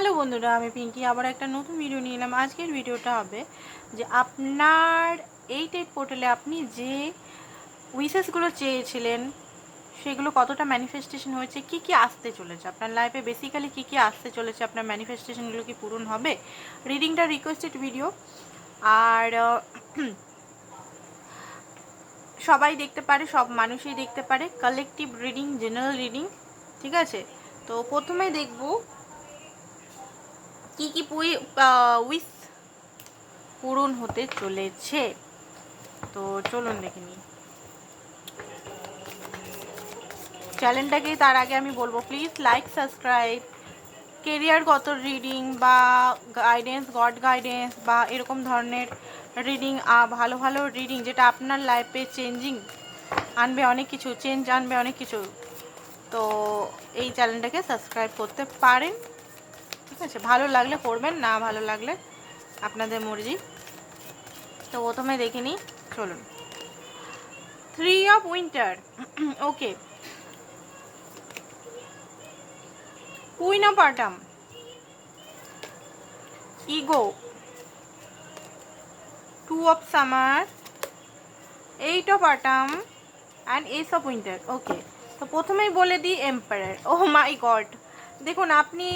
Hello বন্ধুরা, আমি পিঙ্কি। আবার একটা নতুন ভিডিও নিয়ে এলাম। আজকের ভিডিওটা হবে যে আপনার এই টাইপ পোর্টালে আপনি যে উইসেসগুলো চেয়েছিলেন, সেগুলো কতটা ম্যানিফেস্টেশন হয়েছে, কি কি আসতে চলেছে, আপনার লাইফে বেসিক্যালি কি কি আসতে চলেছে, আপনার ম্যানিফেস্টেশনগুলো কি পূরণ হবে রিডিংটা রিকোয়েস্টেড ভিডিও আর সবাই দেখতে পারে, সব মানুষই দেখতে পারে কালেকটিভ রিডিং জেনারেল রিডিং ঠিক আছে? তো প্রথমে দেখব কি কি উইস পূরণ হতে চলেছে? তো চলুন দেখে নিই। চ্যানেলটাকে তার আগে আমি বলব প্লিজ লাইক সাবস্ক্রাইব কেরিয়ারগত রিডিং বা গাইডেন্স গড গাইডেন্স বা এরকম ধরনের রিডিং ভালো ভালো রিডিং যেটা আপনার লাইফে চেঞ্জিং আনবে অনেক কিছু চেঞ্জ আনবে অনেক কিছু। তো এই চ্যানেলটাকে সাবস্ক্রাইব করতে পারেন। ঠিক আছে ভালো লাগলে করবেন, না ভালো লাগলে আপনাদের মর্জি। তো প্রথমে দেখে নিই, চলুন। Three of winter okay queen of autumn ego two of summer eight of autumn and ace of winter okay তো প্রথমেই বলে দিই এম্পায়ার ও মাই গড দেখুন, আপনি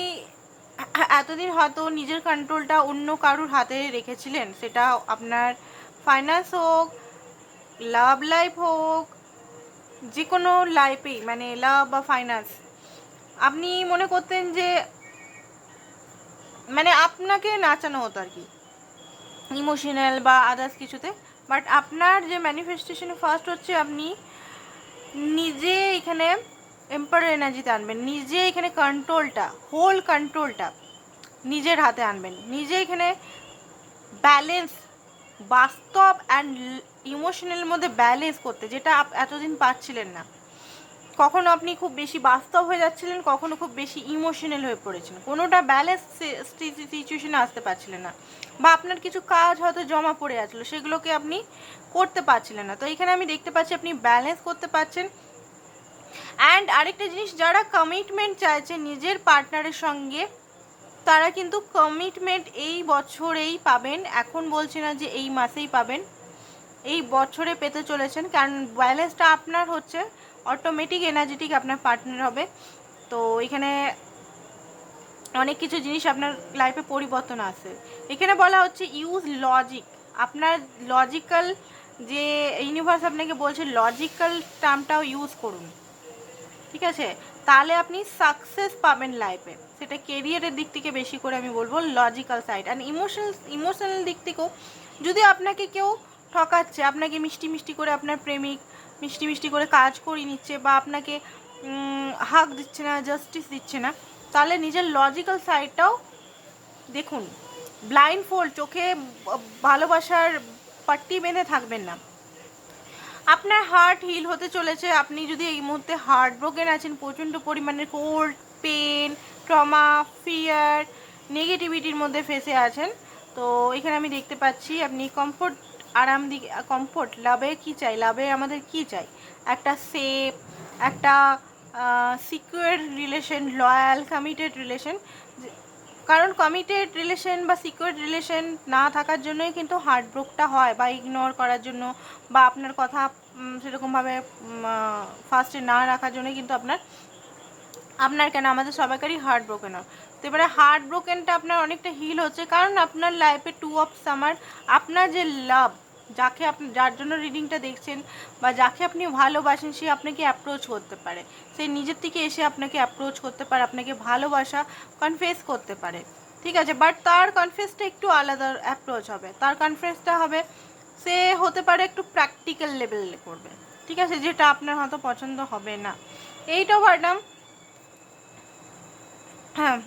এতদিন হয়তো নিজের কন্ট্রোলটা অন্য কারুর হাতে রেখেছিলেন। সেটা আপনার ফাইন্যান্স হোক লাভ লাইফ হোক যে কোনো লাইফেই মানে লাভ বা ফাইন্যান্স আপনি মনে করতেন যে মানে আপনাকে নাচানো হতো আর কি ইমোশনাল বা আদার্স কিছুতে। বাট আপনার যে ম্যানিফেস্টেশন ফার্স্ট হচ্ছে আপনি নিজে এখানে এম্পায়ার এনার্জিতে আনবেন। নিজে এখানে কন্ট্রোলটা হোল কন্ট্রোলটা নিজের হাতে আনবেন। নিজে এখানে ব্যালেন্স বাস্তব অ্যান্ড ইমোশনাল মধ্যে ব্যালেন্স করতে, যেটা এতদিন পাচ্ছিলেন না। কখনো আপনি খুব বেশি বাস্তব হয়ে যাচ্ছিলেন, কখনো খুব বেশি ইমোশনাল হয়ে পড়েছেন। কোনোটা ব্যালেন্স সিচুয়েশনে আসতে পারছিলেন না। বা আপনার কিছু কাজ হয়তো জমা পড়ে যাচ্ছিল সেগুলোকে আপনি করতে পারছিলেন না। তো এখানে আমি দেখতে পাচ্ছি, আপনি ব্যালেন্স করতে পারছেন। অ্যান্ড আরেকটা জিনিস, যারা কমিটমেন্ট চাইছে নিজের পার্টনারের সঙ্গে, তারা কিন্তু কমিটমেন্ট এই বছরেই পাবেন। এখন বলছি না যে এই মাসেই পাবেন। এই বছরে পেতে চলেছেন, কারণ ব্যালেন্সটা আপনার হচ্ছে অটোমেটিক এনার্জেটিক আপনার পার্টনার হবে। তো এখানে অনেক কিছু জিনিস আপনার লাইফে পরিবর্তন আসে এখানে বলা হচ্ছে ইউজ লজিক আপনার লজিক্যাল যে ইউনিভার্স আপনাকে বলছে লজিক্যাল টার্মটাও ইউজ করুন। ঠিক আছে? তাহলে আপনি সাকসেস পাবেন লাইফে সেটা কেরিয়ারের দিক থেকে বেশি করে আমি বলব logical side and emotional emotional দিক থেকেও যদি আপনাকে কেউ ঠকাচ্ছে, আপনাকে মিষ্টি মিষ্টি করে আপনার প্রেমিক মিষ্টি মিষ্টি করে কাজ করিয়ে নিচ্ছে বা আপনাকে হাক দিচ্ছে না জাস্টিস দিচ্ছে না, তাহলে নিজের লজিক্যাল সাইডটাও দেখুন। ব্লাইন্ড ফোল্ড চোখে ভালোবাসার পাট্টি বেঁধে থাকবেন না। আপনার হার্ট হিল হতে চলেছে। আপনি যদি এই মুহূর্তে হার্ট ব্রোকেন আছেন, প্রচণ্ড পরিমাণে কোল্ড পেন ট্রমা ফিয়ার নেগেটিভিটির মধ্যে ফেসে আছেন, তো এখানে আমি দেখতে পাচ্ছি, আপনি কমফোর্ট আরাম দিকে কমফোর্ট লাভে কি চাই? লাভে আমাদের কি চাই? একটা সেফ একটা secure relation loyal committed relation কারণ কমিটেড রিলেশন বা সিকিউর রিলেশন না থাকার জন্যই কিন্তু হার্ট ব্রোকটা হয় বা ইগনোর করার জন্য বা আপনার কথা সেরকমভাবে ফার্স্টে না রাখার জন্যই কিন্তু আপনার আপনার কেন? আমাদের সবাইকারই হার্ট ব্রোকেন হয়। তো এবারে হার্ট ব্রোকেনটা আপনার অনেকটা হিল হচ্ছে কারণ আপনার লাইফে টু অফ সামার আপনার যে লাভ যাকে আপনি, যার জন্য রিডিংটা দেখছেন বা যাকে আপনি ভালোবাসেন, সে আপনাকে অ্যাপ্রোচ করতে পারে। সে নিজের থেকে এসে আপনাকে অ্যাপ্রোচ করতে পারে, আপনাকে ভালোবাসা কনফেস করতে পারে। ঠিক আছে? বাট তার কনফেসটা একটু আলাদা অ্যাপ্রোচ হবে। তার কনফেসটা হবে, সে হতে পারে একটু প্র্যাকটিক্যাল লেভেলে করবে। ঠিক আছে? যেটা আপনার হয়তো পছন্দ হবে না। এইটাও ম্যাডাম হ্যাঁ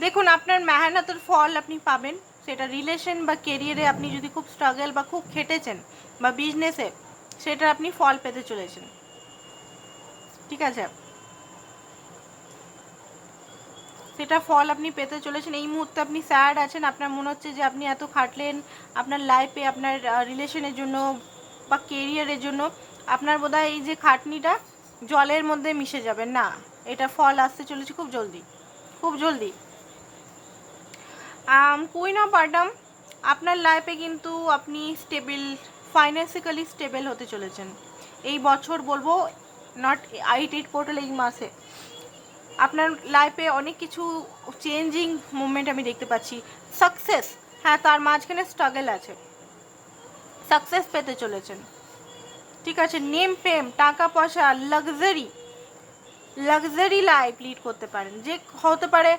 দেখুন, আপনার মেহনতের ফল আপনি পাবেন। সেটা রিলেশন বা কেরিয়ারে আপনি যদি খুব স্ট্রাগল বা খুব খেটেছেন বা বিজনেসে সেটা আপনি ফল পেতে চলেছেন। ঠিক আছে? সেটা ফল আপনি পেতে চলেছেন। এই মুহূর্তে আপনি স্যাড আছেন। আপনার মনে হচ্ছে যে আপনি এত খাটলেন। আপনার লাইফে আপনার রিলেশনের জন্য বা কেরিয়ারের জন্য আপনার বোধহয় এই যে খাটনিটা জলের মধ্যে মিশে যাবে। না, এটা ফল আসতে চলেছে খুব জলদি। খুব জলদি। কুইন অফ বাটাম? আপনার লাইফে কিন্তু আপনি স্টেবল ফাইন্যান্সিক্যালি স্টেবল হতে চলেছেন। এই বছর বলব নট আইট এইট পোর্টাল এই মাসে। আপনার লাইফে অনেক কিছু চেঞ্জিং মুভমেন্ট আমি দেখতে পাচ্ছি। সাকসেস হ্যাঁ তার মাঝখানে স্ট্রাগল আছে। সাকসেস পেতে চলেছেন। ঠিক আছে নেম ফেম টাকা পয়সা লাক্সারি লাক্সারি লাইফ লিড করতে পারেন। যে হতে পারে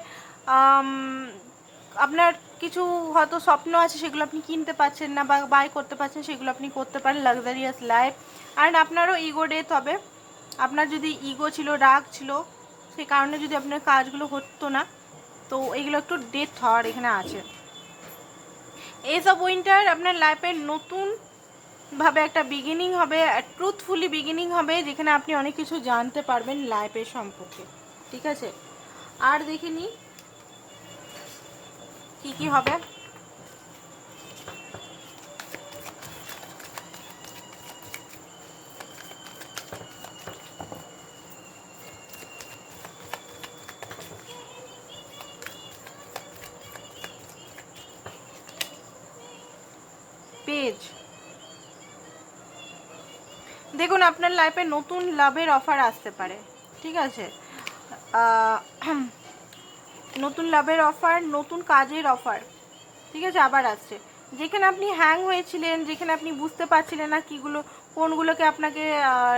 আপনার কিছু হয়তো স্বপ্ন আছে, সেগুলো আপনি কিনতে পারছেন না বা বাই করতে পারছেন, সেগুলো আপনি করতে পারেন লাক্সারিয়াস লাইফ অ্যান্ড আপনারও ইগো ডেথ হবে। আপনার যদি ইগো ছিল, রাগ ছিল সেই কারণে যদি আপনার কাজগুলো হতো না, তো এইগুলো একটু ডেথ হওয়ার এখানে আছে। এইসব উইন্টার আপনার লাইফের নতুন ভাবে একটা বিগিনিং হবে ট্রুথফুলি বিগিনিং হবে, যেখানে আপনি অনেক কিছু জানতে পারবেন লাইফের সম্পর্কে। ঠিক আছে? আর দেখে নিই। কি কি হবে? পেজ। দেখুন আপনার লাইফে নতুন লাভের অফার আসতে পারে। ঠিক আছে? নতুন লাভের অফার নতুন কাজের অফার ঠিক আছে, আবার আসছে। যেখানে আপনি হ্যাং হয়েছিলেন, যেখানে আপনি বুঝতে পারছিলেন না কীগুলো, কোনগুলোকে আপনাকে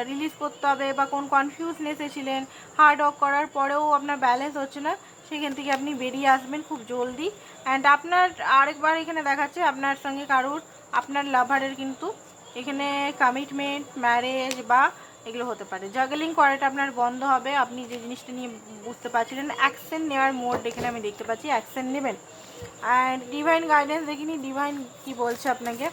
রিলিজ করতে হবে বা কোন কনফিউজনেসে ছিলেন হার্ড ওয়ার্ক করার পরেও আপনার ব্যালেন্স হচ্ছে না, সেখান থেকে আপনি বেরিয়ে আসবেন খুব জলদি। অ্যান্ড আপনার, আরেকবার এখানে দেখাচ্ছে, আপনার সঙ্গে কারোর, আপনার লাভারের কিন্তু এখানে কমিটমেন্ট ম্যারেজ বা এগুলো হতে পারে। জাগলিং করাটা আপনার বন্ধ হবে। আপনি যে জিনিসটা নিয়ে বুঝতে পারছিলেন অ্যাকশন নেওয়ার মোড এখানে আমি দেখতে পাচ্ছি। অ্যাকশন নেবেন। অ্যান্ড ডিভাইন গাইডেন্স দেখিনি। ডিভাইন কি বলছে আপনাকে?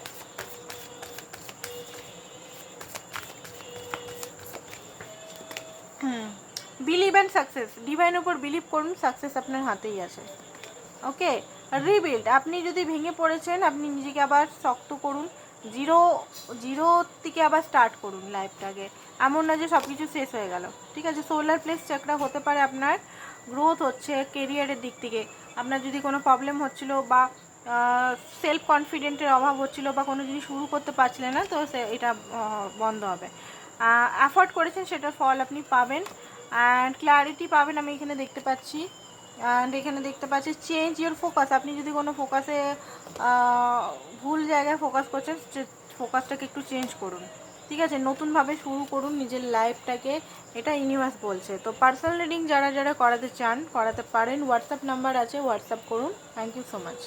বিলিভ অ্যান্ড সাকসেস ডিভাইন উপর বিলিভ করুন সাকসেস আপনার হাতেই আছে ওকে রিবিল্ড আপনি যদি ভেঙে পড়েছেন, আপনি নিজেকে আবার শক্ত করুন। জিরো জিরো থেকে আবার স্টার্ট করুন লাইফটাকে এমন না যে সব কিছু শেষ হয়ে গেল। ঠিক আছে? সোলার প্লেস চাকরা হতে পারে আপনার গ্রোথ হচ্ছে কেরিয়ারের দিক থেকে। আপনার যদি কোনো প্রবলেম হচ্ছিল বা সেলফ কনফিডেন্টের অভাব হচ্ছিল বা কোনো জিনিস শুরু করতে পারছিলেন না, তো সে, এটা বন্ধ হবে। অ্যাফোর্ড করেছেন, সেটার ফল আপনি পাবেন। অ্যান্ড ক্লারিটি পাবেন, আমি এখানে দেখতে পাচ্ছি। অ্যান্ড এখানে দেখতে পাচ্ছি চেঞ্জ ইউর ফোকাস আপনি যদি কোনো ফোকাসে ভুল জায়গায় ফোকাস করছেন ফোকাসটাকে একটু চেঞ্জ করুন। ঠিক আছে? নতুনভাবে শুরু করুন নিজের লাইফটাকে এটা ইউনিভার্স বলছে। তো পার্সোনাল রিডিং যারা যারা করাতে চান, করাতে পারেন। হোয়াটসঅ্যাপ নাম্বার আছে হোয়াটসঅ্যাপ করুন। Thank you so much